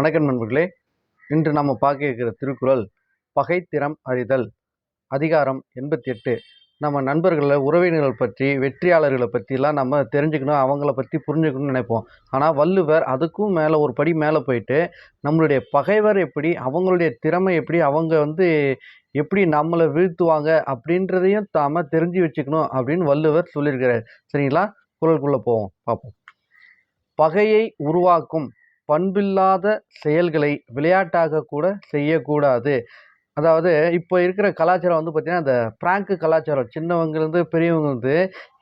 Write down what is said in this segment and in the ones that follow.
வணக்கம் நண்பர்களே. இன்று நம்ம பார்க்க இருக்கிற திருக்குறள் பகைத்திறம் அறிதல். அதிகாரம் எண்பத்தி எட்டு நம்ம நண்பர்களை உறவினர்கள் பற்றி வெற்றியாளர்களை பற்றிலாம் நம்ம தெரிஞ்சுக்கணும் அவங்கள பற்றி புரிஞ்சுக்கணும்னு நினைப்போம். ஆனால் வள்ளுவர் அதுக்கும் மேலே ஒரு படி மேலே போயிட்டு நம்மளுடைய பகைவர் எப்படி அவங்களுடைய திறமை எப்படி அவங்க வந்து எப்படி நம்மளை வீழ்த்துவாங்க அப்படின்றதையும் தாம தெரிஞ்சு வச்சுக்கணும் அப்படின்னு வள்ளுவர் சொல்லியிருக்கிறார். சரிங்களா? குரலுக்குள்ளே போவோம் பார்ப்போம். பகையை உருவாக்கும் பண்பில்லாத செயல்களை விளையாட்டாக கூட செய்யக்கூடாது. அதாவது இப்போ இருக்கிற கலாச்சாரம் வந்து பார்த்திங்கன்னா அந்த பிராங்கு கலாச்சாரம் சின்னவங்கலேருந்து பெரியவங்க வந்து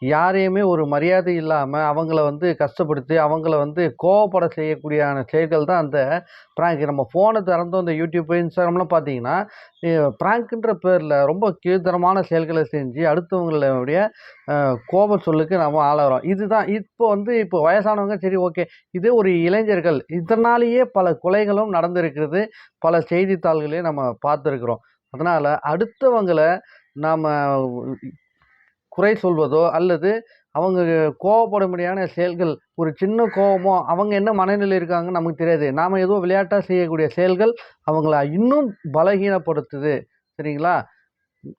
யாரையுமே ஒரு மரியாதை இல்லாமல் அவங்கள வந்து கஷ்டப்படுத்தி அவங்கள வந்து கோவப்பட செய்யக்கூடியான செயல்கள் தான் அந்த ப்ராங்க் நம்ம ஃபோனை திறந்தோம் இந்த யூடியூப் இன்ஸ்டாகிராம்லாம் பார்த்தீங்கன்னா ப்ராங்க்குன்ற பேரில் ரொம்ப கீழ்த்தரமான செயல்களை செஞ்சு அடுத்தவங்களுடைய கோப சொல்லுக்கு நம்ம ஆளாகிறோம். இதுதான். இப்போ வந்து இப்போ வயசானவங்க சரி ஓகே. இதே ஒரு இளைஞர்கள் இதனாலேயே பல கொலைகளும் நடந்திருக்கிறது. பல செய்தித்தாள்களையும் நம்ம பார்த்துருக்குறோம். அதனால் அடுத்தவங்களை நாம் குறை சொல்வதோ அல்லது அவங்க கோவப்படும்படியான செயல்கள் ஒரு சின்ன கோபமோ அவங்க என்ன மனநிலை இருக்காங்கன்னு நமக்கு தெரியாது. நாம் ஏதோ விளையாட்டாக செய்யக்கூடிய செயல்கள் அவங்கள இன்னும் பலகீனப்படுத்துது. சரிங்களா?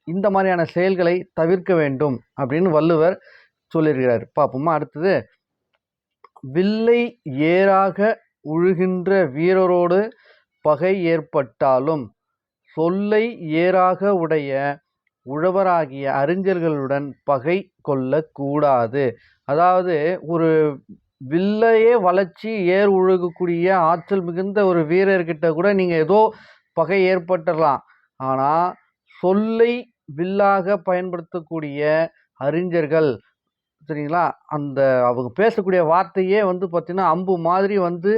இந்த மாதிரியான செயல்களை தவிர்க்க வேண்டும் அப்படின்னு வள்ளுவர் சொல்லியிருக்கிறார். பார்ப்போமா அடுத்தது. வில்லை ஏறாக உழுகின்ற வீரரோடு பகை ஏற்பட்டாலும் சொல்லை ஏறாக உடைய உழவராகிய அறிஞர்களுடன் பகை கொள்ளக்கூடாது. அதாவது ஒரு வில்லையே வளைச்சி ஏர் உழுகக்கூடிய ஆற்றல் மிகுந்த ஒரு வீரர்கிட்ட கூட நீங்கள் ஏதோ பகை ஏற்பட்டுடலாம் ஆனால் சொல்லை வில்லாக பயன்படுத்தக்கூடிய அறிஞர்கள் சரிங்களா? அந்த அவங்க பேசக்கூடிய வார்த்தையே வந்து பார்த்திங்கன்னா அம்பு மாதிரி வந்து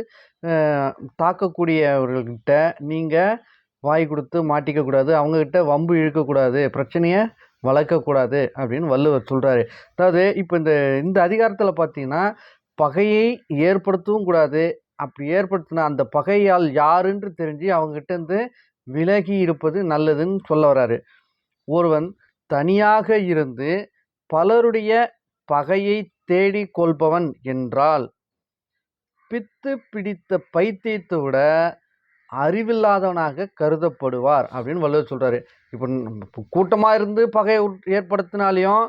தாக்கக்கூடியவர்கள்கிட்ட நீங்கள் வாய் கொடுத்து மாட்டிக்கக்கூடாது அவங்கக்கிட்ட வம்பு இழுக்கக்கூடாது பிரச்சனையை வளர்க்கக்கூடாது அப்படின்னு வள்ளுவர் சொல்கிறாரு அதாவது இப்போ இந்த இந்த அதிகாரத்தில் பார்த்தீங்கன்னா பகையை ஏற்படுத்தவும் கூடாது. அப்படி ஏற்படுத்தின அந்த பகையால் யாருன்று தெரிஞ்சு அவங்ககிட்ட இருந்து விலகி இருப்பது நல்லதுன்னு சொல்ல வராரு ஒருவன் தனியாக இருந்து பலருடைய பகையை தேடி கொள்பவன் என்றால் பித்து பிடித்த பைத்தியத்தை விட அறிவில்லாதவனாக கருதப்படுவார் அப்படின்னு வள்ளுவர் சொல்கிறாரு இப்போ கூட்டமாக இருந்து பகை உட்- ஏற்படுத்தினாலையும்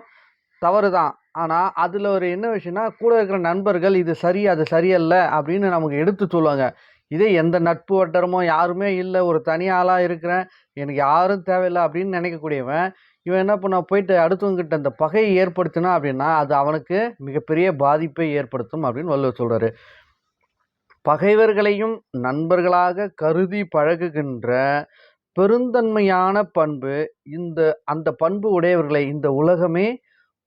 தவறு தான் ஆனால் அதில் ஒரு என்ன விஷயம்னா கூட இருக்கிற நண்பர்கள் இது சரி அது சரியல்ல அப்படின்னு நமக்கு எடுத்து சொல்லுவாங்க. இதே எந்த நட்பு வட்டரமோ யாருமே இல்லை ஒரு தனி ஆளாக இருக்கிறேன் எனக்கு யாரும் தேவையில்லை அப்படின்னு நினைக்கக்கூடியவன் இவன் என்ன பண்ண போயிட்டு அடுத்தவங்கிட்ட அந்த பகையை ஏற்படுத்தினா அப்படின்னா அது அவனுக்கு மிகப்பெரிய பாதிப்பை ஏற்படுத்தும் அப்படின்னு வள்ளுவர் சொல்கிறாரு பகைவர்களையும் நண்பர்களாக கருதி பழகுகின்ற பெருந்தன்மையான பண்பு இந்த அந்த பண்பு உடையவர்களை இந்த உலகமே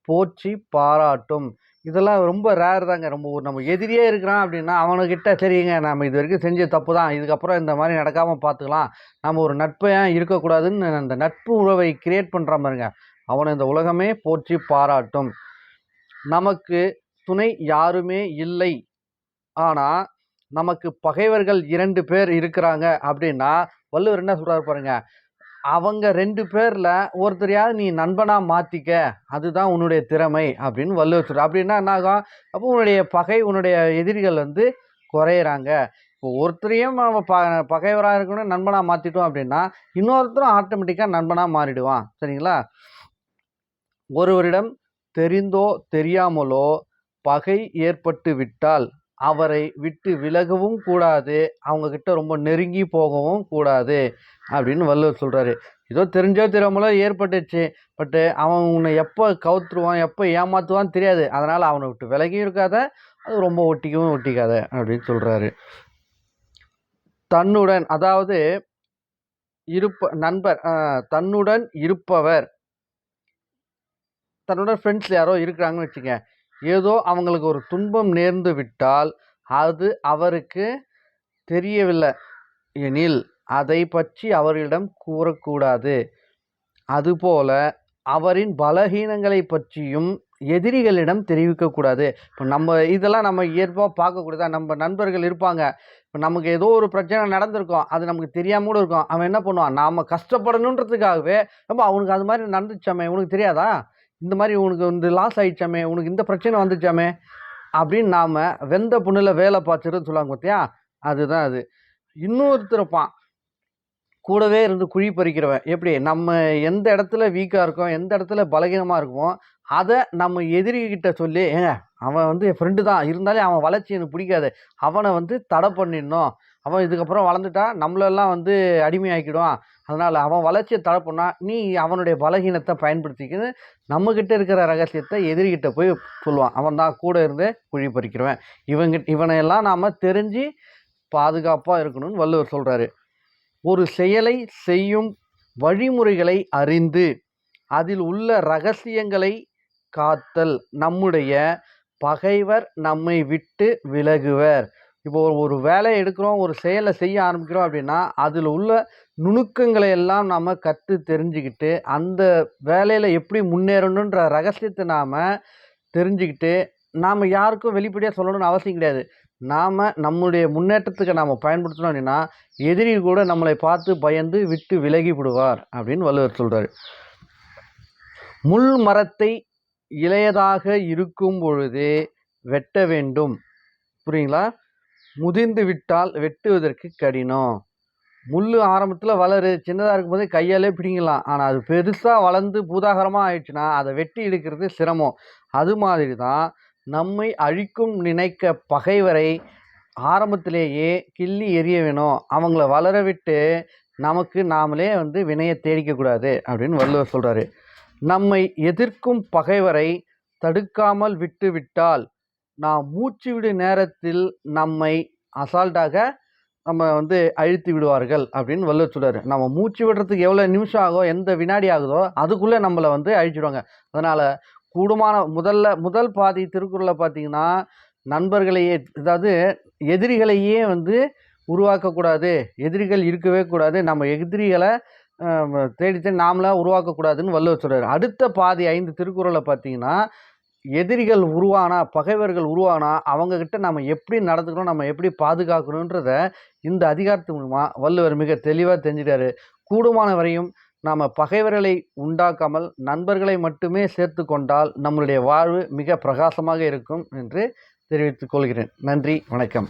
போற்றி பாராட்டும். இதெல்லாம் ரொம்ப ரேர் தாங்க. ரொம்ப ஒரு நம்ம எதிரியே இருக்கிறான் அப்படின்னா அவனுக்கிட்ட சரிங்க நம்ம இது வரைக்கும் செஞ்ச தப்பு தான். இதுக்கப்புறம் இந்த மாதிரி நடக்காமல் பார்த்துக்கலாம். நம்ம ஒரு நட்பை இருக்கக்கூடாதுன்னு அந்த நட்பு உறவை கிரியேட் பண்ணுற பாருங்க. அவனை இந்த உலகமே போற்றி பாராட்டும். நமக்கு துணை யாருமே இல்லை. ஆனால் நமக்கு பகைவர்கள் இரண்டு பேர் இருக்கிறாங்க அப்படின்னா வள்ளுவர் என்ன சொல்கிறார் பாருங்க அவங்க ரெண்டு பேரில் ஒருத்தரையாவது நீ நண்பனாக மாற்றிக்க அதுதான் உன்னுடைய திறமை அப்படின்னு வள்ளுவர் சொல்கிறார் அப்படின்னா என்ன ஆகும் அப்போ உன்னுடைய பகை உன்னுடைய எதிரிகள் வந்து குறையிறாங்க. இப்போ ஒருத்தரையும் நம்ம ப பகைவராக இருக்கணும் நண்பனாக மாற்றிட்டோம் அப்படின்னா இன்னொருத்தரும் ஆட்டோமேட்டிக்காக நண்பனாக மாறிடுவான். சரிங்களா? ஒருவரிடம் தெரிந்தோ தெரியாமலோ பகை ஏற்பட்டு விட்டால் அவரை விட்டு விலகவும் கூடாது. அவங்க கிட்ட ரொம்ப நெருங்கி போகவும் கூடாது அப்படின்னு வள்ளுவர் சொல்கிறாரு ஏதோ தெரிஞ்சோ தெரியாமலோ ஏற்பட்டுச்சு. பட்டு அவன் உன்னை எப்போ கவுத்துருவான் எப்போ ஏமாற்றுவான் தெரியாது. அதனால் அவனை விட்டு விலகியும் இருக்காத அது ரொம்ப ஒட்டிக்கவும் ஒட்டிக்காத அப்படின்னு சொல்கிறாரு தன்னுடன் அதாவது இருப்ப நண்பர் தன்னுடன் இருப்பவர். தன்னோட ஃப்ரெண்ட்ஸ் யாரோ இருக்கிறாங்கன்னு வச்சுங்க ஏதோ அவங்களுக்கு ஒரு துன்பம் நேர்ந்து விட்டால் அது அவருக்கு தெரியவில்லை. எனில் அதை பற்றி அவர்களிடம் கூறக்கூடாது. அதுபோல அவரின் பலகீனங்களை பற்றியும் எதிரிகளிடம் தெரிவிக்கக்கூடாது. இப்போ நம்ம இதெல்லாம் நம்ம இயல்பாக பார்க்கக்கூடியதா? நம்ம நண்பர்கள் இருப்பாங்க. இப்போ நமக்கு ஏதோ ஒரு பிரச்சனை நடந்திருக்கும். அது நமக்கு தெரியாமல் கூட இருக்கும். அவன் என்ன பண்ணுவான்? நாம் கஷ்டப்படணுன்றதுக்காகவே ரொம்ப அவனுக்கு அது மாதிரி நடந்துச்சாமே உனக்கு தெரியாதா? இந்த மாதிரி உனக்கு இந்த லாஸ் ஆயிடுச்சாமே உனக்கு இந்த பிரச்சனை வந்துச்சாமே அப்படின்னு நாம் வெந்த புண்ணில் வேலை பார்த்துருன்னு சொல்லுவாங்க பார்த்தியா அதுதான் அது. இன்னொருத்தருப்பான் கூடவே இருந்து குழி பறிக்கிறவன். எப்படி? நம்ம எந்த இடத்துல வீக்காக இருக்கோம் எந்த இடத்துல பலகீனமாக இருக்குமோ அதை நம்ம எதிரிகிட்ட சொல்லி ஏங்க அவன் வந்து என் ஃப்ரெண்டு தான். இருந்தாலே அவன் வளர்ச்சி எனக்கு பிடிக்காது. அவனை வந்து தடை பண்ணிடணும். அவன் இதுக்கப்புறம் வளர்ந்துட்டா நம்மளெல்லாம் வந்து அடிமையாக்கிடுவான். அதனால் அவன் வளர்ச்சியை தளப்புனா நீ அவனுடைய பலகீனத்தை பயன்படுத்திக்கின்னு நம்மக்கிட்ட இருக்கிற ரகசியத்தை எதிரிகிட்ட போய் சொல்லுவான். அவன் தான் கூட இருந்து குழி பறிக்கிறவன். இவங்கிட்ட இவனையெல்லாம் நாம் தெரிஞ்சு பாதுகாப்பாக இருக்கணும்னு வள்ளுவர் சொல்கிறாரு ஒரு செயலை செய்யும் வழிமுறைகளை அறிந்து அதில் உள்ள ரகசியங்களை காத்தல். நம்முடைய பகைவர் நம்மை விட்டு விலகுவர். இப்போ ஒரு- வேலையை எடுக்கிறோம் ஒரு செயலை செய்ய ஆரம்பிக்கிறோம் அப்படின்னா அதில் உள்ள நுணுக்கங்களை எல்லாம் நாம் கற்று தெரிஞ்சுக்கிட்டு அந்த வேலையில் எப்படி முன்னேறணுன்ற ரகசியத்தை நாம் தெரிஞ்சுக்கிட்டு நாம் யாருக்கும் வெளிப்படையாக சொல்லணும்னு அவசியம் கிடையாது. நாம் நம்முடைய முன்னேற்றத்துக்கு நாம் பயன்படுத்தணும் அப்படின்னா எதிரி கூட நம்மளை பார்த்து பயந்து விட்டு விலகி விடுவார் அப்படின்னு வள்ளுவர் சொல்கிறார் முள் மரத்தை இளையதாக இருக்கும் பொழுதே வெட்ட வேண்டும். புரியுங்களா? முதிர்ந்து விட்டால் வெட்டுவதற்கு கடினம். முள் ஆரம்பத்தில் வளரு சின்னதாக இருக்கும்போதே கையாலே பிடிங்கலாம். ஆனால் அது பெருசாக வளர்ந்து பூதாகரமாக ஆயிடுச்சுன்னா அதை வெட்டி எடுக்கிறது சிரமம். அது மாதிரி தான் நம்மை அழிக்கும் நினைக்க பகைவரை ஆரம்பத்திலேயே கிள்ளி எரிய வேணும். அவங்கள வளர விட்டு நமக்கு நாமளே வந்து வினையை தேடிக்கக்கூடாது அப்படின்னு வள்ளுவர் சொல்கிறாரு நம்மை எதிர்க்கும் பகைவரை தடுக்காமல் விட்டு விட்டால் நாம் மூச்சு விடும் நேரத்தில் நம்மை அசால்ட்டாக நம்ம வந்து அழித்து விடுவார்கள் அப்படின்னு வல்ல சொல்றாரு. நம்ம மூச்சு விடுறதுக்கு எவ்வளோ நிமிஷம் ஆகும் எந்த வினாடி ஆகுதோ அதுக்குள்ளே நம்மளை வந்து அழிச்சிடுவாங்க. அதனால் கூடுமான முதல்ல முதல் பாதி திருக்குறளை பார்த்தீங்கன்னா நண்பர்களையே அதாவது எதிரிகளையே வந்து உருவாக்கக்கூடாது. எதிரிகள் இருக்கவே கூடாது. நம்ம எதிரிகளை அஹ், தேடி தேடி உருவாக்கக்கூடாதுன்னு வள்ளுவர் சொல்கிறார் அடுத்த பாதி ஐந்து திருக்குறளை பார்த்தீங்கன்னா எதிரிகள் உருவானா பகைவர்கள் உருவானா அவங்கக்கிட்ட நம்ம எப்படி நடந்துக்கணும் நம்ம எப்படி பாதுகாக்கணுன்றத இந்த அதிகாரத்து மூலமாக வள்ளுவர் மிக தெளிவாக தெரிஞ்சிட்டாரு. கூடுமான வரையும் நாம் பகைவர்களை உண்டாக்காமல் நண்பர்களை மட்டுமே சேர்த்து கொண்டால் நம்மளுடைய வாழ்வு மிக பிரகாசமாக இருக்கும் என்று தெரிவித்துக் கொள்கிறேன். நன்றி வணக்கம்.